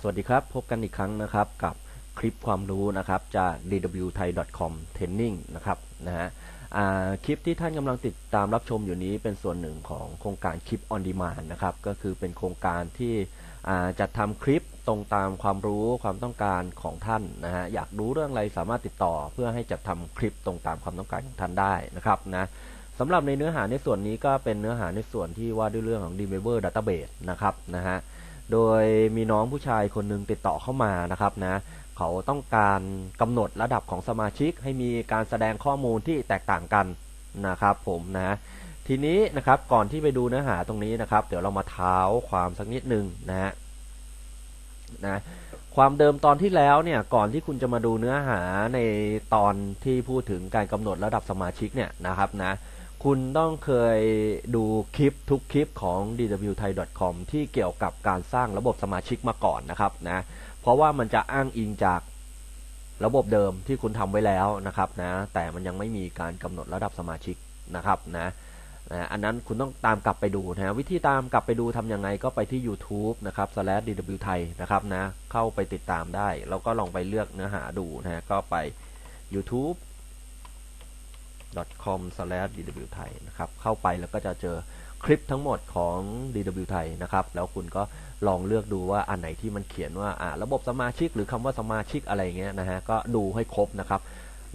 สวัสดีครับ พบกันอีกครั้งนะครับกับคลิปความรู้นะครับจาก dwthai.com training นะครับนะฮะคลิปที่ท่านกำลังติดตามรับชมอยู่นี้เป็นส่วนหนึ่งของโครงการคลิป on demand นะครับก็คือเป็นโครงการที่จัดทำคลิปตรงตามความรู้ความต้องการของท่านนะฮะอยากรู้เรื่องอะไรสามารถติดต่อ เพื่อให้จัดทำคลิปตรงตามความต้องการของท่านได้นะครับนะสำหรับในเนื้อหาในส่วนนี้ก็เป็นเนื้อหาในส่วนที่ว่าด้วยเรื่องของ d e m e v e r Database นะครับนะฮะ โดยมีน้องผู้ชายคนหนึ่งติดต่อเข้ามานะครับนะเขาต้องการกำหนดระดับของสมาชิก ให้มีการแสดงข้อมูลที่แตกต่างกันนะครับผมนะทีนี้นะครับก่อนที่ไปดูเนื้อหาตรงนี้นะครับ เดี๋ยวเรามาเท้าความสักนิดหนึ่งนะฮะนะความเดิมตอนที่แล้วเนี่ยก่อนที่คุณจะมาดูเนื้อหาในตอนที่พูดถึงการกำหนดระดับสมาชิกเนี่ยนะครับนะ คุณต้องเคยดูคลิปทุกคลิปของ dwthai.com ที่เกี่ยวกับการสร้างระบบสมาชิกมาก่อนนะครับนะเพราะว่ามันจะอ้างอิงจากระบบเดิมที่คุณทำไว้แล้วนะครับนะแต่มันยังไม่มีการกำหนดระดับสมาชิกนะครับนะนะอันนั้นคุณต้องตามกลับไปดูนะวิธีตามกลับไปดูทำยังไงก็ไปที่ YouTube นะครับ slash dwthai นะครับนะเข้าไปติดตามได้ แล้วก็ลองไปเลือกเนื้อหาดูนะก็ไป YouTube com dw thai นะครับ เข้าไปแล้วก็จะเจอคลิปทั้งหมดของ dw thai นะครับ แล้วคุณก็ลองเลือกดูว่าอันไหนที่มันเขียนว่าอ่าระบบสมาชิกหรือคำว่าสมาชิกอะไรเงี้ยนะฮะ ก็ดูให้ครบนะครับ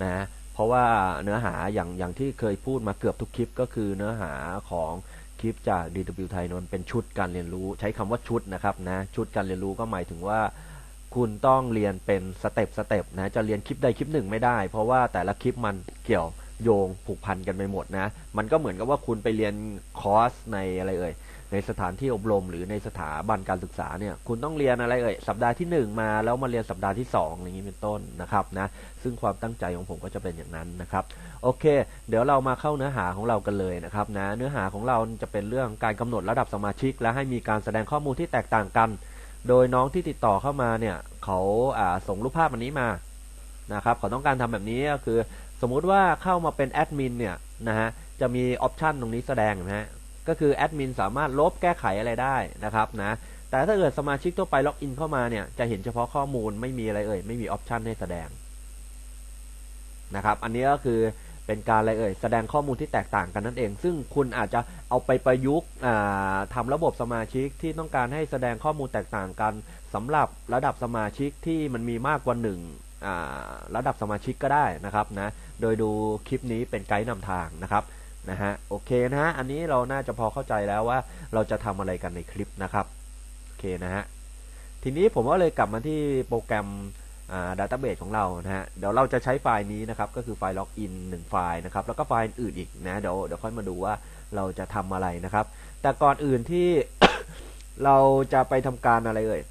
นะฮะเพราะว่าเนื้อหาอย่างอย่างที่เคยพูดมาเกือบทุกคลิปก็คือเนื้อหาของคลิปจาก DW ไทยนนเป็นชุดการเรียนรู้ ใช้คำว่าชุดนะครับนะชุดการเรียนรู้ก็หมายถึงว่าคุณต้องเรียนเป็นสเต็ปสเต็ปนะจะเรียนคลิปใดคลิปหนึ่งไม่ได้ เพราะว่าแต่ละคลิปมันเกี่ยว โยงผูกพันกันไปหมดนะ มันก็เหมือนกับว่าคุณไปเรียนคอร์สในอะไรเอ่ย ในสถานที่อบรมหรือในสถาบันการศึกษาเนี่ย คุณต้องเรียนอะไรเอ่ย สัปดาห์ที่ 1 มาแล้วมาเรียนสัปดาห์ที่ 2 อย่างนี้เป็นต้นนะครับนะ ซึ่งความตั้งใจของผมก็จะเป็นอย่างนั้นนะครับ โอเค เดี๋ยวเรามาเข้าเนื้อหาของเรากันเลยนะครับนะ เนื้อหาของเราจะเป็นเรื่องการกำหนดระดับสมาชิก และให้มีการแสดงข้อมูลที่แตกต่างกัน โดยน้องที่ติดต่อเข้ามาเนี่ย เขาส่งรูปภาพอันนี้มานะครับเขาต้องการทำแบบนี้ก็คือ สมมุติว่าเข้ามาเป็นแอดมินเนี่ยนะฮะจะมีออปชันตรงนี้แสดงนะฮะก็คือแอดมินสามารถลบแก้ไขอะไรได้นะครับนะแต่ถ้าเกิดสมาชิกทั่วไปล็อกอินเข้ามาเนี่ยจะเห็นเฉพาะข้อมูลไม่มีอะไรเอ่ยไม่มีออปชันให้แสดงนะครับอันนี้ก็คือเป็นการอะไรเอ่ยแสดงข้อมูลที่แตกต่างกันนั่นเอง ซึ่งคุณอาจจะเอาไปประยุกต์ทำระบบสมาชิกที่ต้องการให้แสดงข้อมูลแตกต่างกันสำหรับระดับสมาชิกที่มันมีมากกว่าหนึ่ง ระดับสมาชิกก็ได้นะครับนะโดยดูคลิปนี้เป็นไกด์นำทางนะครับนะฮะโอเคนะฮะอันนี้เราน่าจะพอเข้าใจแล้วว่าเราจะทำอะไรกันในคลิปนะครับโอเคนะฮะทีนี้ผมก็เลยกลับมาที่โปรแกรมดัตต้าเบสของเรานะฮะเดี๋ยวเราจะใช้ไฟล์นี้นะครับ ก็คือไฟล์ล็อกอินหนึ่งไฟล์นะครับ แล้วก็ไฟล์อื่นอีกนะ เดี๋ยวเดี๋ยวค่อยมาดูว่าเราจะทำอะไรนะครับ แต่ก่อนอื่นที่เราจะไปทำการอะไรเอ่ย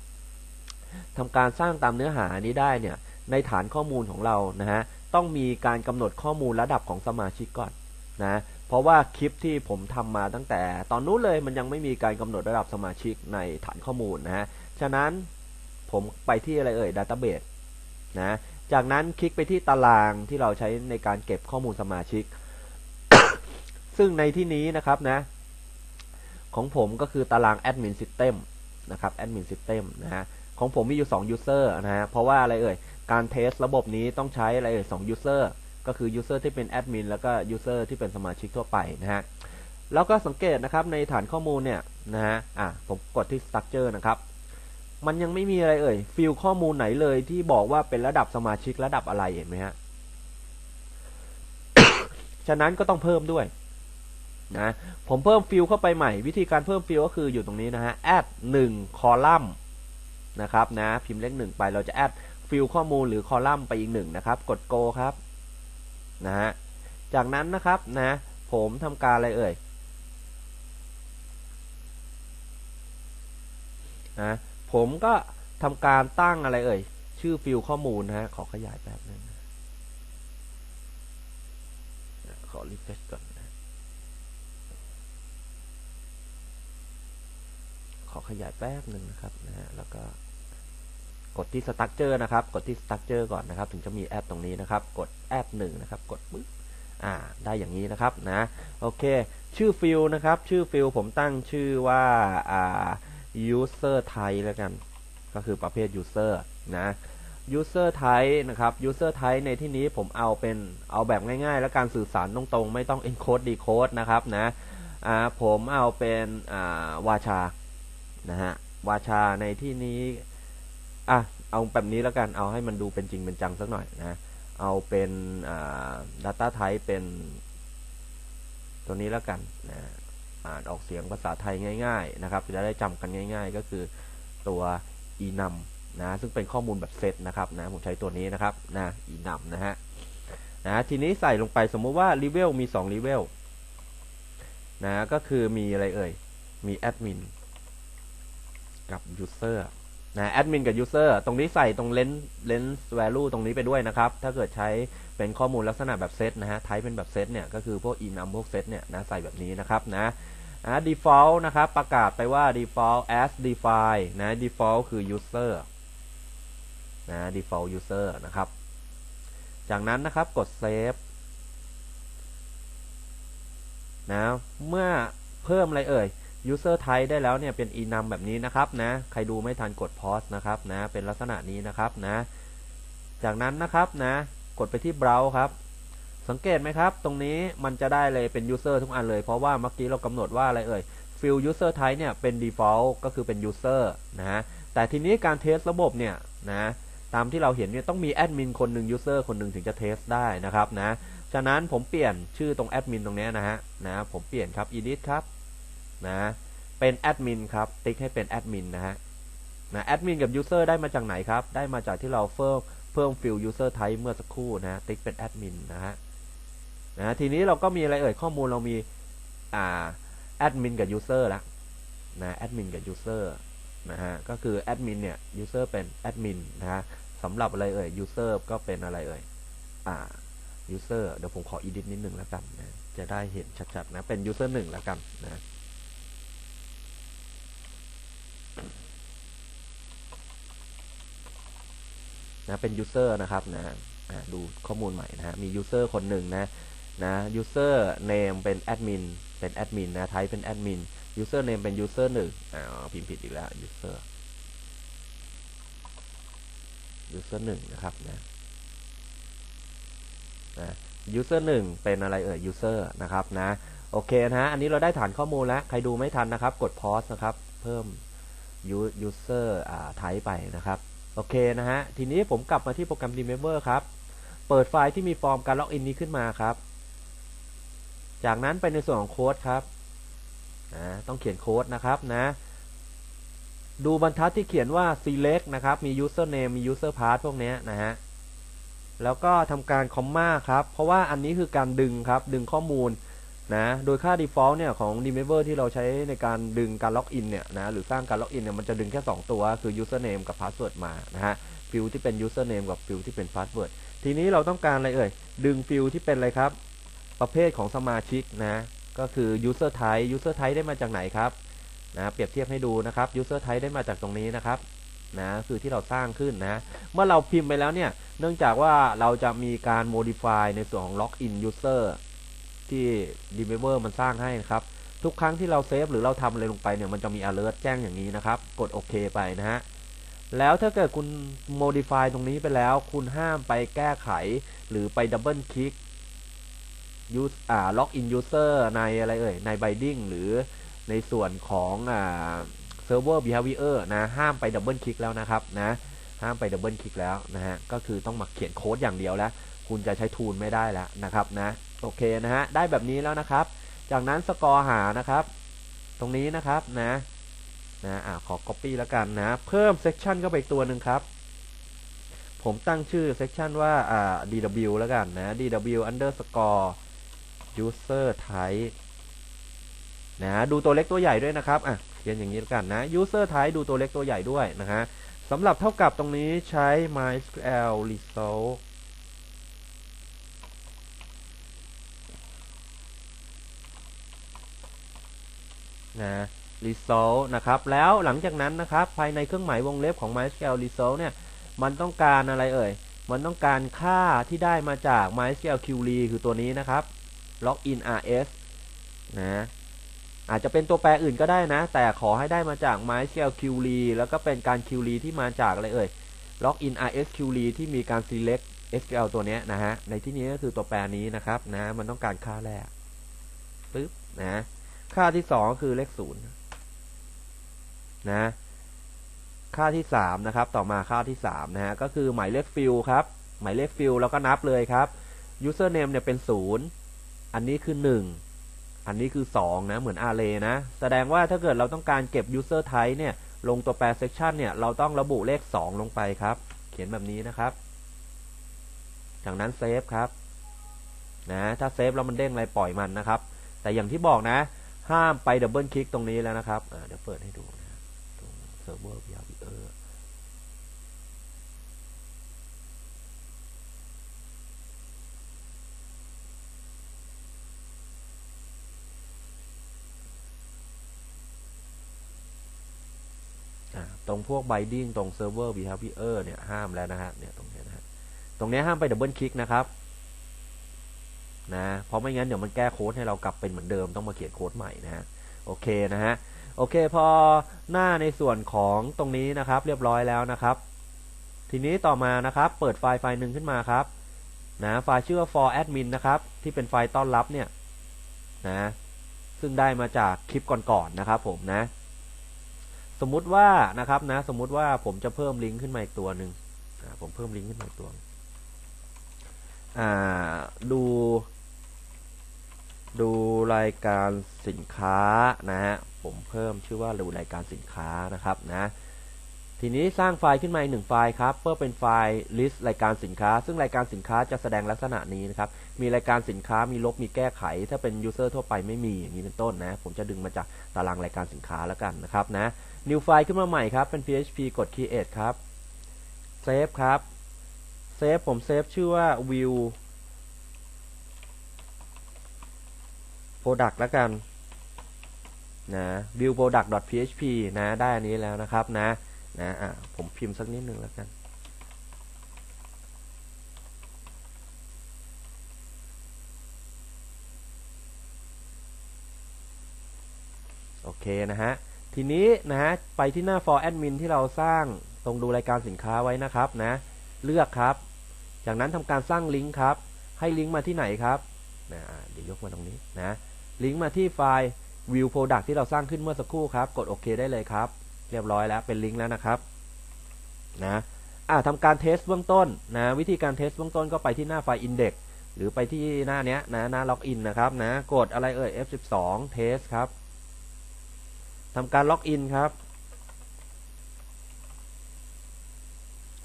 ทำการสร้างตามเนื้อหานี้ได้เนี่ย ในฐานข้อมูลของเรานะฮะต้องมีการกำหนดข้อมูลระดับของสมาชิกก่อนนะเพราะว่าคลิปที่ผมทำมาตั้งแต่ตอนนู้นเลยมันยังไม่มีการกำหนดระดับสมาชิกในฐานข้อมูลนะฮะฉะนั้นผมไปที่อะไรเอ่ยดัตต้าเบสนะจากนั้นคลิกไปที่ตารางที่เราใช้ในการเก็บข้อมูลสมาชิก ซึ่งในที่นี้นะครับนะ ของผมก็คือตารางแอดมินซิสเต็มนะครับแอดมินซิสเต็มนะฮะของผมมีอยู่ 2 user นะฮะเพราะว่าอะไรเอ่ย การเทสระบบนี้ต้องใช้อะไรสองยูเซอร์ก็คือยูเซอร์ที่เป็นแอดมินแล้วก็ยูเซอร์ที่เป็นสมาชิกทั่วไปนะฮะแล้วก็สังเกตนะครับในฐานข้อมูลเนี่ยนะฮะอะผมกดที่ structure นะครับ มันยังไม่มีอะไรเอ่ยฟิลข้อมูลไหนเลยที่บอกว่าเป็นระดับสมาชิกระดับอะไรเห็นไหมฮะฉะนั้นก็ต้องเพิ่มด้วยนะผมเพิ่มฟิลเข้าไปใหม่ วิธีการเพิ่มฟิลก็คืออยู่ตรงนี้นะฮะ add 1คอลัมน์นะครับนะพิมพ์เลขหนึ่งไปเราจะ add ฟิลข้อมูลหรือคอลัมน์ไปอีกหนึ่งนะครับ กด go ครับนะฮะจากนั้นนะครับนะผมทำการอะไรเอ่ยนะผมก็ทำการตั้งอะไรเอ่ย ชื่อฟิลข้อมูลนะฮะขอขยายแป๊บนึงขอรีเฟรชก่อนนะขอขยายแป๊บหนึ่งนะครับนะฮะแล้วก็ กดที่ structure นะครับ กดที่ structure ก่อนนะครับ ถึงจะมีแอปตรงนี้นะครับ กดแอปหนึ่งนะครับ กดปึ๊บอ่า ได้อย่างนี้นะครับนะ โอเค ชื่อฟิลนะครับ ชื่อฟิลผมตั้งชื่อว่าอ่า user ไทยแล้วกัน ก็คือประเภท user นะ user type นะครับ user type ในที่นี้ผมเอาเป็น เอาแบบง่ายๆ และการสื่อสารตรงๆ ไม่ต้อง encode decode นะครับนะ อ่า ผมเอาเป็น อ่า วาชา นะฮะ วาชาในที่นี้ อะเอาแบบนี้แล้วกันเอาให้มันดูเป็นจริงเป็นจังสักหน่อยนะเอาเป็นอ่า data type เป็นตัวนี้แล้วกันนะอ่านออกเสียงภาษาไทยง่าย ๆ นะครับจะได้จำกันง่าย ๆ ก็คือตัว enum นะซึ่งเป็นข้อมูลแบบเซตนะครับนะผมใช้ตัวนี้นะครับนะ enum นะฮะนะทีนี้ใส่ลงไปสมมุติว่า level มี2 level นะก็คือมีอะไรเอ่ย มี admin กับ user นะ admin กับ user ตรงนี้ใส่ตรง lens lens value ตรงนี้ไปด้วยนะครับ ถ้าเกิดใช้เป็นข้อมูลลักษณะแบบเซตนะฮะไทป์เป็นแบบเซตเนี่ย ก็คือพวก enum พวกเซตเนี่ยนะใส่แบบนี้นะครับนะนะ default นะครับ ประกาศไปว่า default as define นะ default คือ user นะ default user นะครับ จากนั้นนะครับกด save นะเมื่อเพิ่มอะไรเอ่ย user type ได้แล้วเนี่ยเป็น enum แบบนี้นะครับนะใครดูไม่ทันกด pause นะครับนะเป็นลักษณะนี้นะครับนะจากนั้นนะครับนะกดไปที่ browse ครับสังเกตไหมครับ ตรงนี้มันจะได้เลยเป็น user ทุกอันเลยเพราะว่าเมื่อกี้เรากำหนดว่าอะไรเอ่ย fill user type เนี่ยเป็น default ก็คือเป็น user นะฮะแต่ทีนี้การเทสระบบเนี่ยนะตามที่เราเห็นเนี่ยต้องมีแอดมินคนหนึ่ง user คนหนึ่งถึงจะเทสได้นะครับนะ ฉะนั้นผมเปลี่ยนชื่อตรงแอดมินตรงนี้นะฮะนะผมเปลี่ยนครับ edit ครับ นะเป็นแอดมินครับติ๊กให้เป็นแอดมินนะฮะนะแอดมินกับ user ได้มาจากไหนครับ ได้มาจากที่เราเพิ่มเพิ่ม fill user type เมื่อสักครู่นะติ๊กเป็นแอดมินนะฮะนะทีนี้เราก็มีอะไรเอ่ยข้อมูลเรามีอ่าแอดมินกับ user แล้วนะแอดมินกับ user นะฮะก็คือแอดมินเนี่ย user เป็นแอดมินนะฮะสำหรับอะไรเอ่ย user ก็เป็นอะไรเอ่ยอ่า user เดี๋ยวผมขอ edit นิดนึงแล้วกันนะ จะได้เห็นชัดๆนะ เป็น user หนึ่งแล้วกันนะ นะเป็น user นะครับนะดูข้อมูลใหม่นะฮะมี user คนหนึ่งนะนะ user name เป็น admin เป็น admin นนะ type เป็น admin user name เนมเป็น user หนึ่งอ่าพิมพ์ผิดอีกแล้ว user user หนึ่งนะครับนะนะ user หนึ่งเป็นอะไรเอ่ย user นะครับนะโอเคนะฮะอันนี้เราได้ฐานข้อมูลแล้ว ใครดูไม่ทันนะครับ กด pause นะครับ เพิ่ม user อ่า type ไปนะครับ โอเคนะฮะ ทีนี้ผมกลับมาที่โปรแกรม Remember ครับ เปิดไฟล์ที่มีฟอร์มการล็อกอินนี้ขึ้นมาครับ จากนั้นไปในส่วนของโค้ดครับนะต้องเขียนโค้ดนะครับนะ ดูบรรทัดที่เขียนว่า select นะครับ มี username มี user path พวกนี้นะฮะ แล้วก็ทำการคอมมาครับ เพราะว่าอันนี้คือการดึงครับ ดึงข้อมูล นะโดยค่า default เนี่ยของ Remember ที่เราใช้ในการดึงการล็อกอินเนี่ยนะหรือสร้างการล็อกอินเนี่ยมันจะดึงแค่ 2 ตัวคือ username กับ password มานะฮะฟิลที่เป็น username กับฟิลที่เป็น password ทีนี้เราต้องการอะไรเอ่ยดึงฟิลที่เป็นอะไรครับ ประเภทของสมาชิกนะก็คือ user type user type ได้มาจากไหนครับนะเปรียบเทียบให้ดูนะครับ user type ได้มาจากตรงนี้นะครับนะคือที่เราสร้างขึ้นนะเมื่อเราพิมพ์ไปแล้วเนี่ยเนื่องจากว่าเราจะมีการ modify ในส่วนของ login user ที่ Remember มันสร้างให้นะครับ ทุกครั้งที่เราเซฟหรือเราทำอะไรลงไปเนี่ยมันจะมี alert แจ้งอย่างนี้นะครับ กดโอเคไปนะฮะแล้วถ้าเกิดคุณ modify ตรงนี้ไปแล้ว คุณห้ามไปแก้ไข หรือไป double click use อ่า login user ในอะไรเอ่ย ใน binding หรือในส่วนของอ่า server behavior นะ ห้ามไป double click แล้วนะครับนะ ห้ามไป double click แล้วนะฮะ ก็คือต้องมาเขียนโค้ดอย่างเดียวแล้ว คุณจะใช้ทูลไม่ได้แล้วนะครับนะ โอเคนะฮะได้แบบนี้แล้วนะครับ จากนั้นสกอร์หานะครับ ตรงนี้นะครับนะนะอ่าขอ copy แล้วกันนะ เพิ่ม section เข้าไปอีกตัวหนึ่งครับ ผมตั้งชื่อ section ว่าอ่า dw แล้วกันนะ dw underscore user type นะดูตัวเล็กตัวใหญ่ด้วยนะครับอะเขียนอย่างนี้แล้วกันนะ user type ดูตัวเล็กตัวใหญ่ด้วยนะฮะสำหรับเท่ากับตรงนี้ใช้ mysql result นะ result นะครับ แล้วหลังจากนั้นนะครับ ภายในเครื่องหมายวงเล็บของ mysql result เนี่ย มันต้องการอะไรเอ่ย มันต้องการค่าที่ได้มาจาก mysql query คือตัวนี้นะครับ login rs นะ อาจจะเป็นตัวแปรอื่นก็ได้นะ แต่ขอให้ได้มาจาก MySQL query แล้วก็เป็นการ query ที่มาจากอะไรเอ่ย login rs query ที่มีการ select SQL ตัวนี้นะฮะ ในที่นี้ก็คือตัวแปรนี้นะครับนะ มันต้องการค่าแรกปึ๊บนะ ค่าที่สองคือเลขศูนย์นะ ค่าที่สามนะครับ ต่อมาค่าที่สามนะฮะ ก็คือหมายเลขฟิลครับ หมายเลขฟิลแล้วก็นับเลยครับ username เนี่ยเป็นศูนย์อันนี้คือหนึ่งอันนี้คือ2นะ เหมือน array นะ แสดงว่าถ้าเกิดเราต้องการเก็บ user type เนี่ย ลงตัวแปร section เนี่ย เราต้องระบุเลข2ลงไปครับ เขียนแบบนี้นะครับ จากนั้นเซฟครับ นะ ถ้าเซฟแล้วมันเด้งอะไรปล่อยมันนะครับ แต่อย่างที่บอกนะ ห้ามไปดับเบิลคลิกตรงนี้แล้วนะครับเดี๋ยวเปิดให้ดูนะตรงเซิร์ฟเวอร์ VRVR ตรงพวก binding ตรง server behavior เนี่ยห้ามแล้วนะฮะเนี่ยตรงนี้นะฮะตรงนี้ห้ามไปดับเบิลคลิกนะครับ นะเพราะไม่งั้นเดี๋ยวมันแก้โค้ดให้เรากลับเป็นเหมือนเดิมต้องมาเขียนโค้ดใหม่นะฮะโอเคนะฮะโอเคพอหน้าในส่วนของตรงนี้นะครับ เรียบร้อยแล้วนะครับ ทีนี้ต่อมานะครับ เปิดไฟล์ไฟล์หนึ่งขึ้นมาครับนะไฟล์ชื่อว่า for admin นะครับ ที่เป็นไฟล์ต้อนรับเนี่ยนะซึ่งได้มาจากคลิปก่อนๆนนะครับผมนะ สมมุติว่านะครับนะ สมมุติว่าผมจะเพิ่มลิงก์ขึ้นมาอีกตัวหนึ่งผมเพิ่มลิงก์ขึ้นมาอีกตัว ดู ดูรายการสินค้านะฮะผมเพิ่มชื่อว่าดูรายการสินค้านะครับนะทีนี้สร้างไฟล์ขึ้นมาอีกหนึ่งไฟล์ครับเพื่อเป็นไฟล์ list รายการสินค้า ซึ่งรายการสินค้าจะแสดงลักษณะนี้นะครับ มีรายการสินค้ามีลบมีแก้ไข ถ้าเป็น user ทั่วไปไม่มีอย่างนี้เป็นต้นนะ ผมจะดึงมาจากตารางรายการสินค้าแล้วกันนะครับนะ new file ขึ้นมาใหม่ครับ เป็น php กด create ครับ save ครับ save ผม save ชื่อว่า view product แล้วกันนะ view product php นะ ได้อันนี้แล้วนะครับนะนะอะผมพิมพ์สักนิดหนึ่งแล้วกันโอเคนะฮะ ทีนี้นะฮะ ไปที่หน้า for admin ที่เราสร้างตรงดูรายการสินค้าไว้นะครับนะ เลือกครับ จากนั้นทำการสร้างลิงก์ครับ ให้ลิงก์มาที่ไหนครับนะเดี๋ยวยกมาตรงนี้นะลิงก์มาที่ไฟล์ view product ที่เราสร้างขึ้นเมื่อสักครู่ครับ กดโอเคได้เลยครับ เรียบร้อยแล้วเป็นลิงก์แล้วนะครับนะอ่าทำการเทสเบื้องต้นนะวิธีการเทสเบื้องต้นก็ไปที่หน้าไฟล์ index หรือไปที่หน้านี้นะหน้าล็อกอินนะครับนะกดอะไรเอ่ย F12 test ครับทำการล็อกอินครับ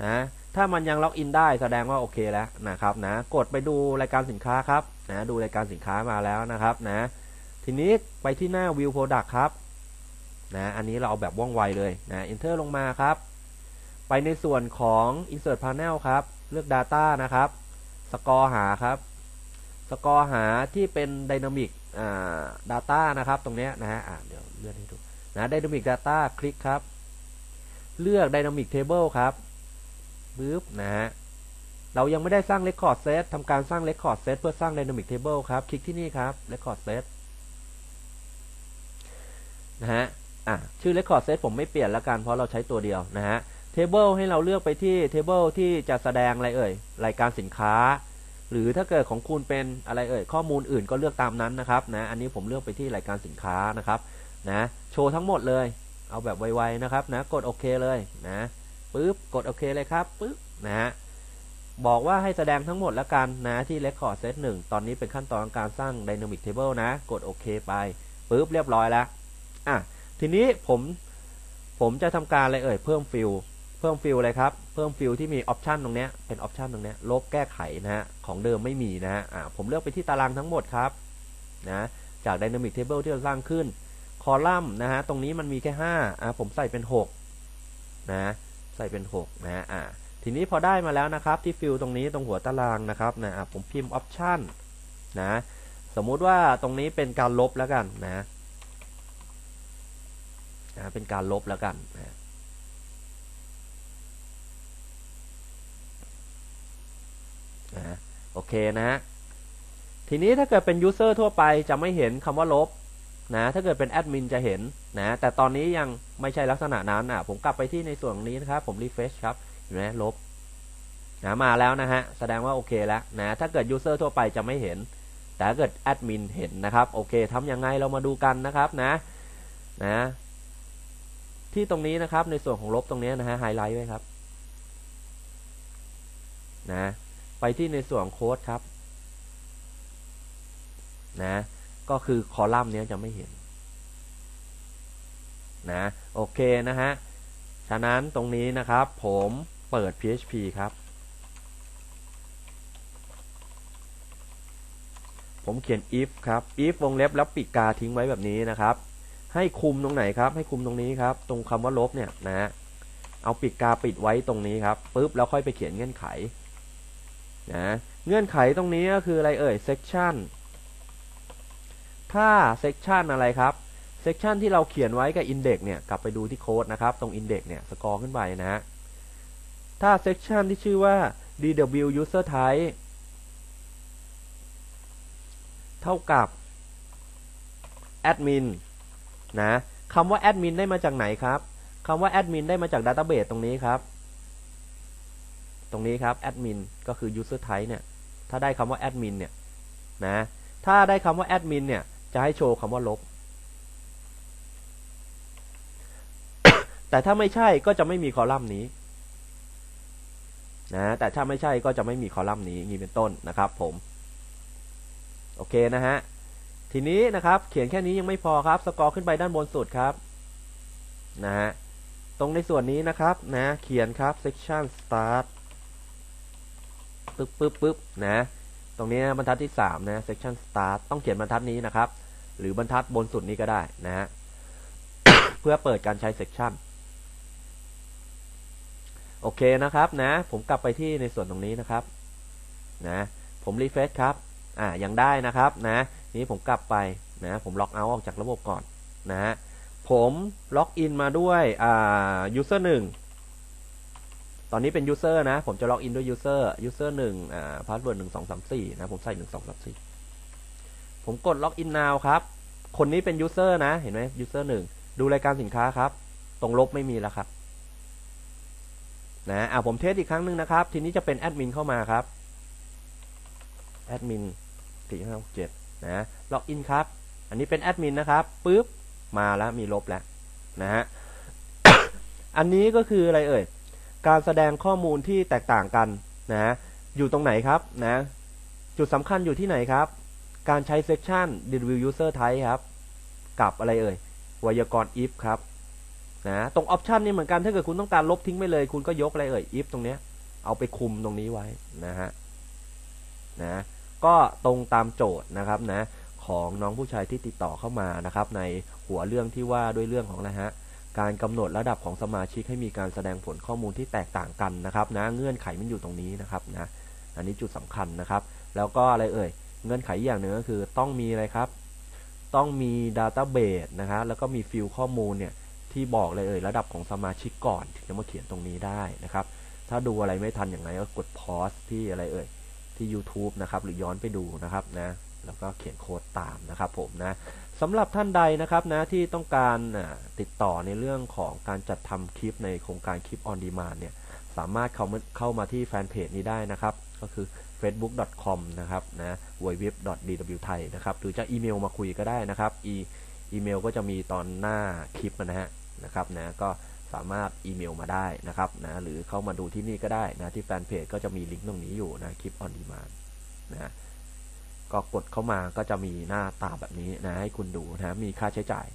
นะ ถ้ามันยังล็อกอินได้แสดงว่าโอเคแล้วนะครับนะกดไปดูรายการสินค้าครับนะดูรายการสินค้ามาแล้วนะครับนะทีนี้ไปที่หน้า View Product ครับนะอันนี้เราเอาแบบว่องไวเลยนะ Enter ลงมาครับ ไปในส่วนของ Insert Panel ครับ เลือก Data นะครับสกอร์หาครับสกอร์หาที่เป็น Dynamic อ่า Data นะครับ ตรงนี้นะฮะเดี๋ยวเลื่อนให้ดูนะ Dynamic Data คลิกครับ เลือก Dynamic Table ครับ ปึ๊บนะฮะเรายังไม่ได้สร้าง Record Set ทำการสร้าง Record Set เพื่อสร้าง Dynamic Table ครับ คลิกที่นี่ครับ Record Set นะฮะอะชื่อ Record Set ผมไม่เปลี่ยนล้วกันเพราะเราใช้ตัวเดียวนะฮะ Table ให้เราเลือกไปที่ Table ที่จะแสดงอะไรเอ่ย รายการสินค้า หรือถ้าเกิดของคุณเป็นอะไรเอ่ย ข้อมูลอื่นก็เลือกตามนั้นนะครับนะ อันนี้ผมเลือกไปที่รายการสินค้านะครับนะ โชว์ทั้งหมดเลย เอาแบบไวๆนะครับนะ กดโอเคเลยนะ ปึ๊บกดโอเคเลยครับปึ๊บนะฮะบอกว่าให้แสดงทั้งหมดแล้วกันนะที่ Record Set 1 ตอนนี้เป็นขั้นตอนการสร้าง Dynamic Table นะ กดโอเคไปปึ๊บเรียบร้อยแล้วอะทีนี้ผมผมจะทำการอะไรเอ่ยเพิ่มฟิลเพิ่มฟิลเลยครับ เพิ่มฟิลที่มีออปชันตรงนี้เป็นออปชันตรงนี้ลบแก้ไขนะฮะของเดิมไม่มีนะฮะอ่าผมเลือกไปที่ตารางทั้งหมดครับนะจาก Dynamic Table ที่เราสร้างขึ้นคอลัมน์นะฮะตรงนี้มันมีแค่5อ่าผมใส่เป็น 6 นะ ใส่เป็น 6 นะอ่าทีนี้พอได้มาแล้วนะครับที่ฟิลตรงนี้ตรงหัวตารางนะครับนะผมพิมพ์ออปชันนะสมมุติว่าตรงนี้เป็นการลบแล้วกันนะนะเป็นการลบแล้วกันนะนะโอเคนะทีนี้ถ้าเกิดเป็นยูเซอร์ทั่วไปจะไม่เห็นคำว่าลบ นะถ้าเกิดเป็นแอดมินจะเห็นนะแต่ตอนนี้ยังไม่ใช่ลักษณะนั้นอะผมกลับไปที่ในส่วนนี้นะครับ ผมรีเฟชครับเห็นไหมลบนะมาแล้วนะฮะแสดงว่าโอเคแล้วนะถ้าเกิดยูเซอร์ทั่วไปจะไม่เห็น แต่ถ้าเกิดแอดมินเห็นนะครับโอเคทำยังไงเรามาดูกันนะครับนะนะที่ตรงนี้นะครับในส่วนของลบตรงนี้นะฮะไฮไลท์ไว้ครับนะไปที่ในส่วนโค้ดครับนะ ก็คือคอลัมน์นี้จะไม่เห็นนะโอเคนะฮะ ฉะนั้นตรงนี้นะครับผมเปิด PHP ครับ ผมเขียน if ครับ if วงเล็บแล้วปิดกาทิ้งไว้แบบนี้นะครับ ให้คุมตรงไหนครับ ให้คุมตรงนี้ครับ ตรงคำว่าลบเนี่ยนะเอาปิดกาปิดไว้ตรงนี้ครับปุ๊บแล้วค่อยไปเขียนเงื่อนไขนะเงื่อนไขตรงนี้ก็คืออะไรเอ่ย section ถ้า section อะไรครับ section ที่เราเขียนไว้กับ index เนี่ยกลับไปดูที่โค้ดนะครับ ตรง index เนี่ยสกอร์ขึ้นไปนะฮะถ้า section ที่ชื่อว่า dw user type เท่ากับ admin นะคำว่า admin ได้มาจากไหนครับคำว่า admin ได้มาจาก database ตรงนี้ครับ ตรงนี้ครับ admin ก็คือ user type เนี่ย ถ้าได้คำว่า admin เนี่ย นะ ถ้าได้คำว่า admin เนี่ย จะให้โชว์คำว่าลบ แต่ถ้าไม่ใช่ก็จะไม่มีคอลัมน์นี้นะแต่ถ้าไม่ใช่ก็จะไม่มีคอลัมน์นี้นี้เป็นต้นนะครับ ผม โอเคนะฮะทีนี้นะครับ เขียนแค่นี้ยังไม่พอครับ สกอร์ขึ้นไปด้านบนสุดครับนะฮะตรงในส่วนนี้นะครับนะเขียนครับ section start ปึ๊บปึ๊บปึ๊บนะ ตรงนี้บรรทัดที่ 3 นะ section start ต้องเขียนบรรทัดนี้นะครับ หรือบรรทัดบนสุดนี้ก็ได้นะฮะเพื่อเปิดการใช้ section โอเคนะครับนะ ผมกลับไปที่ในส่วนตรงนี้นะครับนะผมรีเฟซครับอ่ายังได้นะครับนะนี้ผมกลับไปนะผมล็อกเอาออกจากระบบก่อนนะฮะผมล็อกอินมาด้วยอ่า user หนึ่งตอนนี้เป็น user นะ ผมจะล็อกอินด้วย user user หนึ่งอ่า password หนึ่งสองสามสี่นะ ผมใส่หนึ่งสองสามสี่ ผมกดล็อกอิน now ครับ คนนี้เป็น user นะ เห็นไหม user หนึ่งดูรายการสินค้าครับ ตรงลบไม่มีแล้วครับ นะอ่าผมเทสอีกครั้งหนึ่งนะครับ ทีนี้จะเป็นแอดมินเข้ามาครับ แอดมินสี่ห้าเจ็ดนะ ล็อกอินครับ อันนี้เป็นแอดมินนะครับปุ๊บ มาแล้วมีลบแล้วนะฮะ อันนี้ก็คืออะไรเอ่ย การแสดงข้อมูลที่แตกต่างกันนะ อยู่ตรงไหนครับนะ จุดสำคัญอยู่ที่ไหนครับ การใช้ section review user type ครับ กับอะไรเอ่ย ไวยากรณ์ if ครับ นะ ตรง option นี่เหมือนกัน ถ้าเกิดคุณต้องการลบทิ้งไปเลย คุณก็ยกอะไรเอ่ย if ตรงเนี้ย เอาไปคุมตรงนี้ไว้นะฮะ นะ ก็ตรงตามโจทย์นะครับนะ ของน้องผู้ชายที่ติดต่อเข้ามานะครับ ในหัวเรื่องที่ว่าด้วยเรื่องของอะไรฮะการกำหนดระดับของสมาชิกให้มีการแสดงผลข้อมูลที่แตกต่างกันนะครับนะเงื่อนไขมันอยู่ตรงนี้นะครับนะอันนี้จุดสำคัญนะครับ แล้วก็อะไรเอ่ย เงื่อนไขอย่างหนึ่งก็คือต้องมีอะไรครับ ต้องมีดัตต้าเบสนะครับแล้วก็มีฟิลข้อมูลเนี่ยที่บอกเลยเอ่ยระดับของสมาชิกก่อนถึงจะมาเขียนตรงนี้ได้นะครับ ถ้าดูอะไรไม่ทันอย่างไรก็กดพอสที่อะไรเอ่ยที่ YouTube นะครับหรือย้อนไปดูนะครับนะแล้วก็เขียนโค้ดตามนะครับผมนะสำหรับท่านใดนะครับนะที่ต้องการติดต่อในเรื่องของการจัดทำคลิปในโครงการคลิป on demand เนี่ยสามารถเข้ามาเข้ามาที่แฟนเพจนี้ได้นะครับ ก็คือ facebook.com นะครับนะ w w w d w t h a i นะครับหรือจะอีเมลมาคุยก็ได้นะครับอีอีเมลก็จะมีตอนหน้าคลิปนะฮะนะครับนะก็สามารถอีเมลมาได้นะครับนะหรือเข้ามาดูที่นี่ก็ได้นะที่แฟนเพจก็จะมีลิงก์ตรงนี้อยู่นะคลิป on demand นะก็กดเข้ามาก็จะมีหน้าตาแบบนี้นะให้คุณดูนะมีค่าใช้จ่าย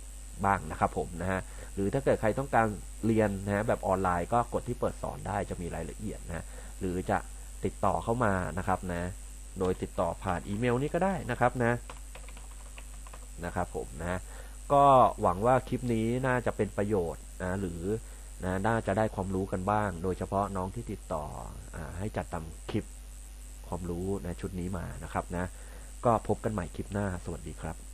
บ้างนะครับผมนะฮะหรือถ้าเกิดใครต้องการเรียนนะแบบออนไลน์ก็กดที่เปิดสอนได้จะมีรายละเอียดนะหรือจะ ติดต่อเข้ามานะครับนะ โดยติดต่อผ่านอีเมลนี้ก็ได้นะครับนะนะครับผมนะก็หวังว่าคลิปนี้น่าจะเป็นประโยชน์นะหรือนะน่าจะได้ความรู้กันบ้าง โดยเฉพาะน้องที่ติดต่ออให้จัดทำคลิปความรู้ในชุดนี้มานะครับนะก็พบกันใหม่คลิปหน้าสวัสดีครับ